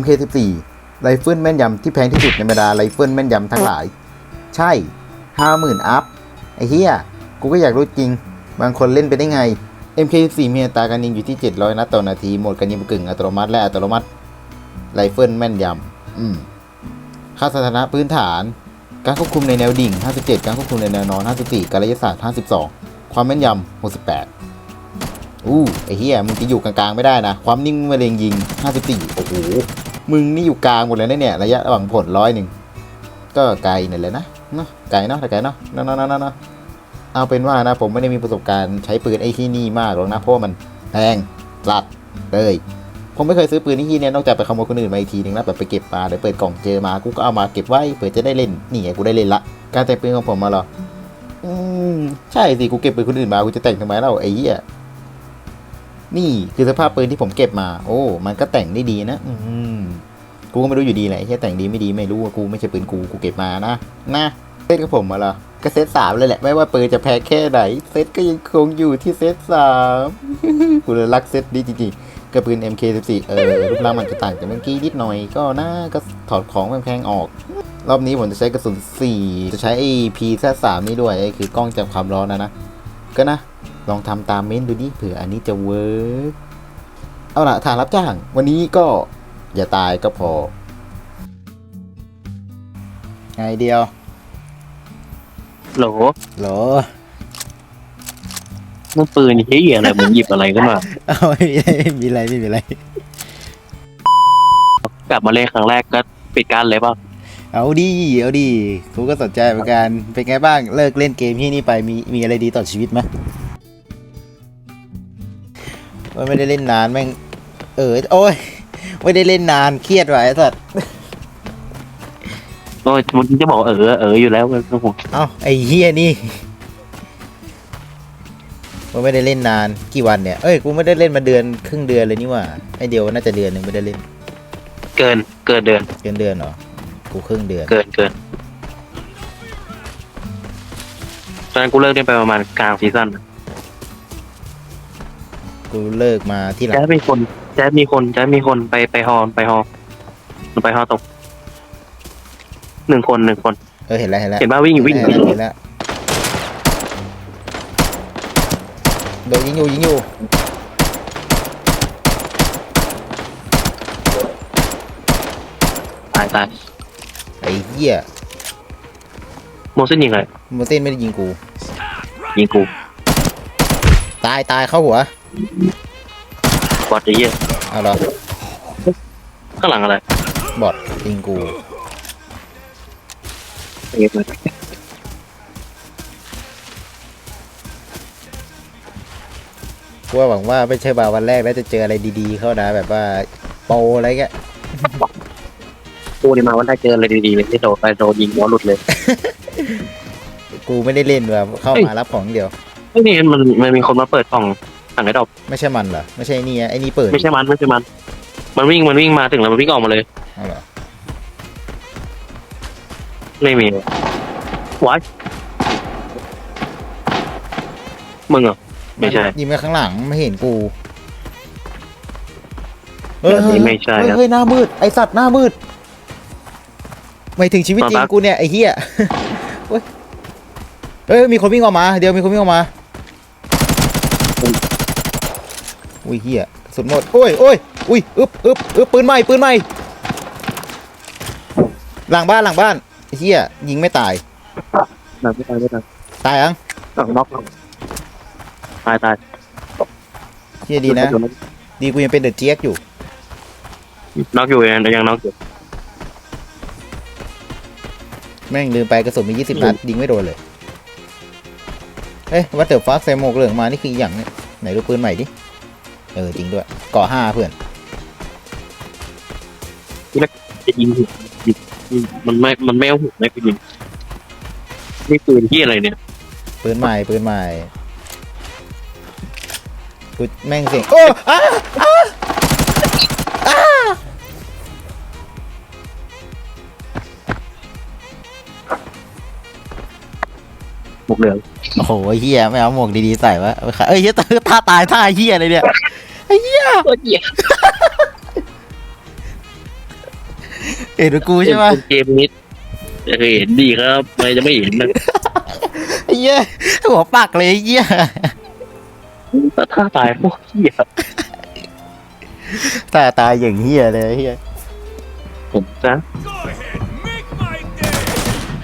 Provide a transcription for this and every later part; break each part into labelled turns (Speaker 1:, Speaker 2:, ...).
Speaker 1: MK14 ไรเฟิลแม่นยำที่แพงที่สุดในบรรดาไรเฟิลแม่นยำทั้งหลาย ใช่ห้าหมื่นอัพ ไอ้เฮียกูก็อยากรู้จริง บางคนเล่นไปได้ไง MK14 มีอัตราการยิงอยู่ที่ 700 นัดต่อนาทีโหมดการยิงกึ่งอัตโนมัติและอัตโนมัติไรเฟิลแม่นยำอืมค่าสถานะพื้นฐาน การควบคุมในแนวดิ่ง 57 การควบคุมในแนวนอน 54 การระยะศาสตร์ 52 ความแม่นยำ 68 อู้ไอ้เฮียมึงจะอยู่กลางๆไม่ได้นะ ความนิ่งมะเร็งยิง 54 โอ้โห มึงนี่อยู่กลางหมดเลยนะเนี่ย ระยะระหว่างผลร้อยหนึ่ง ก็ไกลนั่แหละนะเนาะไกลเนาะไกลเนาะเนาะเนาะเนาะเนาะเอาเป็นว่านะผมไม่ได้มีประสบการณ์ใช้ปืนไอ้ที่นี่มากหรอกนะ เพราะว่ามันแพงหลัดเลยผมไม่เคยซื้อปืนที่เนี่ยนอกจากไปขโมยคนอื่นมาอีกทีนึงแล้วแบบไปเก็บมาเดี๋ยวเปิดกล่องเจอมากูก็เอามาเก็บไว้เผื่อจะได้เล่นนี่ไงกูได้เล่นละ การแต่งปืนของผมมาหรออืมใช่สิกูเก็บปืนคนอื่นมากูจะแต่งทำไมเล่าไอ้เหี้ย นี่คือสภาพปืนที่ผมเก็บมา โอ้ มันก็แต่งได้ดีนะ อืมกูก็ไม่รู้อยู่ดีแหละแค่แต่งดีไม่ดีไม่รู้ว่ากูไม่ใช่ปืนกูกูเก็บมานะ นะเซตกับผมมาเหรอก็เซตสามเลยแหละ ไม่ว่าปืนจะแพ้แค่ไหน เซตก็ยังคงอยู่ที่เซตสามกูเลยรักเซตนี้จริงๆกับปืน MK14 เออรูปร่างมันจะต่างจากเมื่อกี้นิดหน่อยก็น่าก็ถอดของแพงๆออก รอบนี้ผมจะใช้กระสุน4จะใช้ไอ้ PZ3 นี่ด้วยคือ กล้องจับความร้อนนะนะก็นะ ลองทำตามเม้นดูดิเผื่ออันนี้จะเวิร์กเอาล่ะฐานรับจ้าง วันนี้ก็อย่าตายก็พอ ไงเดียว
Speaker 2: โหล
Speaker 1: หรอ
Speaker 2: มันปืนเฮียอะไรมึงหยิบอะไรขึ้นมา
Speaker 1: เอาไม่มีอะไรไม่มีอะไรไม่มีอะไร
Speaker 2: กลับมาเล่นครั้งแรกก็ปิดการเลยป่ะ
Speaker 1: เอาดีเอาดีกูก็สนใจเหมือนกันเป็นไงบ้างเลิกเล่นเกมที่นี่ไปมีมีอะไรดีต่อชีวิตไหมว่า ไม่ได้เล่นนานแม่งเออโอ้ยไม่ได้เล่นนานเครียดว่ะไอ้สัส
Speaker 2: โอ้ยมึงจะบอกเออเอออยู่แล้วมันโอ้โห
Speaker 1: เอ้าไอ้เฮียนี่ว่าไม่ได้เล่นนานกี่วันเนี่ยเอ้ยกูไม่ได้เล่นมาเดือนครึ่งเดือนเลยนี่หว่าไอเดียวน่าจะเดือนหนึ่งไม่ได้เล่น
Speaker 2: เกินเกินเดือน
Speaker 1: เกินเดือนเหรอกูครึ่งเดือน
Speaker 2: เกินเกินตอนนั้นกูเลิกเล่นไปประมาณกลางซีซั่น
Speaker 1: กูเลิกมาที่หลัง
Speaker 2: แจ๊มีคนแจ๊มีคนแจ๊มีคนไปไปฮอไปฮอมันไปฮอตกหนึ่งคนหนึ่งคน
Speaker 1: เออเห็นแล้วเห็นแล้ว
Speaker 2: เห็นป่ะวิ่งอยู่วิ่งอยู่
Speaker 1: เห็นแล้วเห็นแล้วโดนยิงอยู่ยิงอยู่
Speaker 2: ตายตาย
Speaker 1: ไอ้เหี้ย
Speaker 2: โมเสนยิงอะไร
Speaker 1: โมเต้นไม่ได้ยิงกู
Speaker 2: ยิงกู
Speaker 1: ตายตายเข้าหัว
Speaker 2: บอดไอ้เหี้ย
Speaker 1: เอาเหรอ
Speaker 2: ข้างหลังอะไร
Speaker 1: บอดยิงกู
Speaker 2: ไอ้เหี้ย
Speaker 1: กูว่าหวังว่าไม่ใช่มาวันแรกแล้วจะเจออะไรดีๆ เข้านะแบบว่าโปรอะไรเงี้ย
Speaker 2: กูนี่มาวันได้เจออะไรดีๆเลยที่โดนไปโดนยิงหัวหลุดเลย
Speaker 1: กูไม่ได้เล่นแบบเข้า
Speaker 2: เฮ้ย
Speaker 1: มารับของอย่างเดียว
Speaker 2: ไอ้นี่มันมันมีคนมาเปิดกล่อง สั่งไอ้ดอก
Speaker 1: ไม่ใช่มันเหรอไม่ใช่นี่ไอ้นี่เปิด
Speaker 2: ไม่ใช่มันไม่ใช่มัน มันวิ่งมันวิ่งมาถึงแล้วมันวิ่งออกมาเลย
Speaker 1: เอาเหรอ
Speaker 2: ไม่มีวายมึงเหรอ ไม่ใช่
Speaker 1: ยิงไปข้างหลังไม่เห็นกู
Speaker 2: แบบนี้ไม่ใช่
Speaker 1: เฮ้ย
Speaker 2: ครับ
Speaker 1: เฮ้ยหน้ามืดไอสัตว์หน้ามืดไม่ถึงชีวิตจริง
Speaker 2: มาปะ
Speaker 1: กูเนี่ยไอ้เหี้ยเฮ้ยเฮ้ยมีคนวิ่งออกมา เดี๋ยวมีคนวิ่งออกมา อุ้ยเหี้ยกระสุดหมดโอ้ยโอ้ยอุ้ยอึบอึบอึบปืนใหม่ปืนใหม่หลังบ้านหลังบ้านไอ้เหี้ยยิงไม่ตาย
Speaker 2: ไม่ตายไม่ตาย
Speaker 1: ตายยัง
Speaker 2: ต้องน็อกตายตาย
Speaker 1: เหี้ยดีนะ ดีกูยังเป็นเดอะเจี๊ยกอยู่
Speaker 2: น็อกอยู่ยังยังน็อกอยู่
Speaker 1: แม่งลืมไปกระสุนมียี่สิบนัดยิงไม่โดนเลยเอ๊ะวัตเตอร์ฟักใส่หมวกเหลืองมานี่คืออหย่างเนี่ยไหนดูปืนใหม่ดิ เออจริงด้วยเกาะห้าเพื่อน
Speaker 2: จะยิงหัวมันไม่ มันไม่เอาหัวไม่ไปยิงนี่ปืนที่อะไรเนี่ย
Speaker 1: ปืนใหม่ปืนใหม่กูแม่งเสียงโอ้อ้าอ้าอ้า
Speaker 2: หมวกเหลือง
Speaker 1: โอ้โหเฮียไม่เอาหมวกดีๆใส่วะเอาไปขายเอ้ยเหี้ยท่าตายท่าเฮียอะไรเนี่ย ไอ้เฮีย
Speaker 2: โอ้ย
Speaker 1: เห็นกูใช่ไหม
Speaker 2: เกมนี้เคยเห็นดีครับทำไม่จะไม่เห็นนะ
Speaker 1: ไอ้เหี้ยหัวปักเลยไอ้เหี้ย
Speaker 2: ถ้าตายพวกเหี้ย
Speaker 1: ตาตายอย่างเหี้ยเลยไอ้เหี้ย
Speaker 2: ผมนะ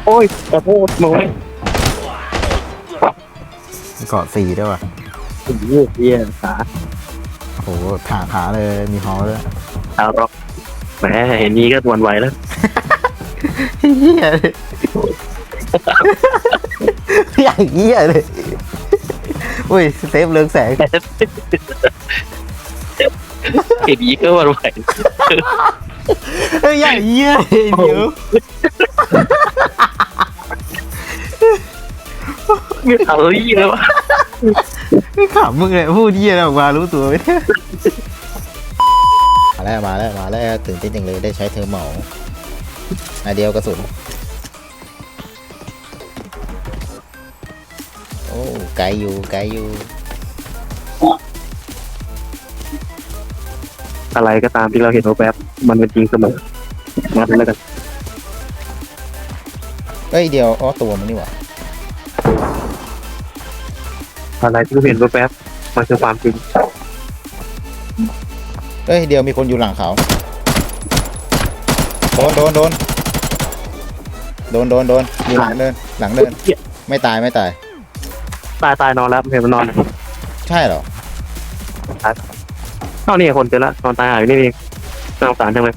Speaker 2: โอ้ยขอโทษมึงไว้
Speaker 1: เกาะสี่ด้วยว่ะ
Speaker 2: โอ้โหเหี้ยขา
Speaker 1: โอ้โหขาขาเลยมีฮอด้วย
Speaker 2: ดาวร็อกแหมเห็นนี้ก็หวันไหวแล้ว
Speaker 1: เหี้ยเลยอย่างเหี้ยเลยอุ้ยเซฟเรืองแสง
Speaker 2: เห็นนี้ก็หวันไหว
Speaker 1: เฮ้ยอย่างเหี้ยเลยเดี๋ยว
Speaker 2: ไม่เอาเหี้ยวะ
Speaker 1: ไม่ขำมึงเลยพูดเหี้ยอะไรออกมารู้ตัวไหมเนี่ยมาแล้วมาแล้วมาแล้วตื่นเต้นจังเลยได้ใช้เทอร์โมอลอันเดียวกระสุนโอ้ไกลอยู่ไกลอยู่
Speaker 2: อะไรก็ตามที่เราเห็นว่าแบบมันเป็นจริงเสมอมาเป็นแล้วกัน
Speaker 1: เอ้ยเดียวอ๋อตัวมันนี่หว่า
Speaker 2: อะไรที่เราเห็นว่าแบบมันคือความจริง
Speaker 1: เอ้ยเดียวมีคนอยู่หลังเขาโดนโดนโดนโดนโดนโดนอยู่หลังเดินหลังเดิน
Speaker 2: เหี้ย
Speaker 1: ไม่ตายไม่ตาย
Speaker 2: ตายตายนอนแล้วเห็นมันนอน
Speaker 1: ใช่เหรอ
Speaker 2: เอ้านี่คนเจอแล้วนอนตายหายอยู่นี่เองน่าสงสารจังเลย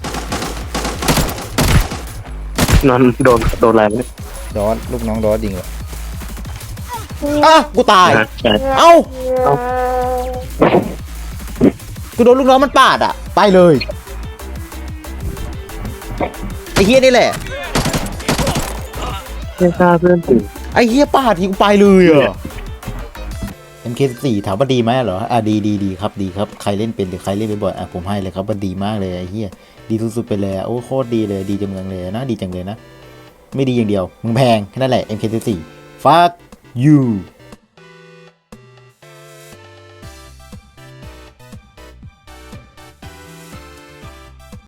Speaker 2: นอนโดนโดนอะไรเนี่ย
Speaker 1: ดอสลูกน้องดอสยิงเหร ออะกูตาย
Speaker 2: นะใช่
Speaker 1: เอ้า
Speaker 2: เอ้า
Speaker 1: กูโดนลูกน้องมันปาดอะ ไปเลย ไอ้เฮียนี่แหละ
Speaker 2: ไม่กล้าเพื่อนตื่น
Speaker 1: ไอ้เฮียปาดทีกูไปเลยอะ MK4 ถามว่าดีไหมเหรอ อะดีดีดีครับดีครับ ใครเล่นเป็นหรือใครเล่นบ่อยๆอะผมให้เลยครับว่าดีมากเลยไอ้เฮียดีสุดๆไปเลยอะโอ้โคตรดีเลยดีจังเลยนะ ดีจังเลยนะ ไม่ดีอย่างเดียว มึงแพงแค่นั้นแหละ MK4 fuck you